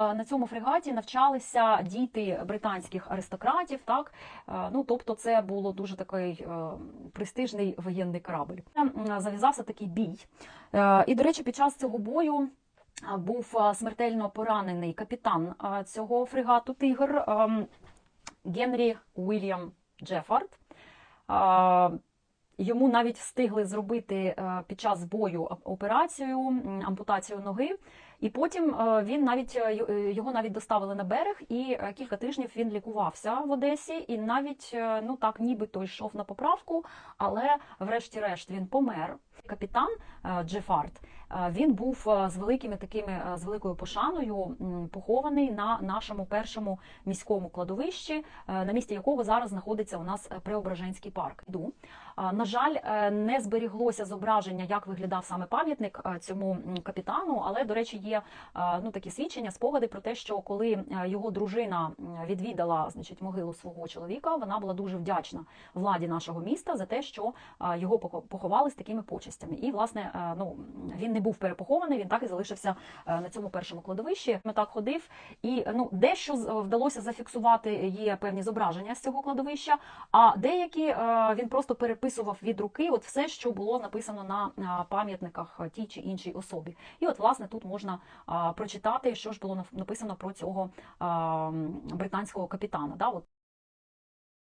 На цьому фрегаті навчалися діти британських аристократів. Так ну тобто, це було дуже такий е, престижний воєнний корабль. Зав'язався такий бій. Е, І, до речі, під час цього бою. е, Був смертельно поранений капітан цього фрегату Тигр ем, Генрі Уільям Джефард. Йому навіть встигли зробити е, під час бою операцію, ампутацію ноги, і потім е, він навіть е, його навіть доставили на берег, і кілька тижнів він лікувався в Одесі, і навіть ну так, нібито йшов на поправку, але врешті-решт він помер. Капітан е, Джефард е, він був е, з великими такими з великою пошаною похований на нашому першому міському кладовищі, на місці якого зараз знаходиться у нас Преображенський парк. Йду. А, На жаль, не зберіглося зображення, як виглядав саме пам'ятник цьому капітану, але, до речі, є ну, такі свідчення, спогади про те, що коли його дружина відвідала значить, могилу свого чоловіка, вона була дуже вдячна владі нашого міста за те, що його похо- поховали з такими почестями. І, власне, е, ну, він не був перепохований, він так і залишився е, на цьому першому кладовищі. Ми так ходив, і ну, дещо вдалося зафіксувати, є певні зображення з цього кладовища, а деякі е, він просто переписував від руки от все, що було написано на пам'ятниках тій чи іншій особі. І от, власне, тут можна прочитати, що ж було написано про цього британського капітана. Да?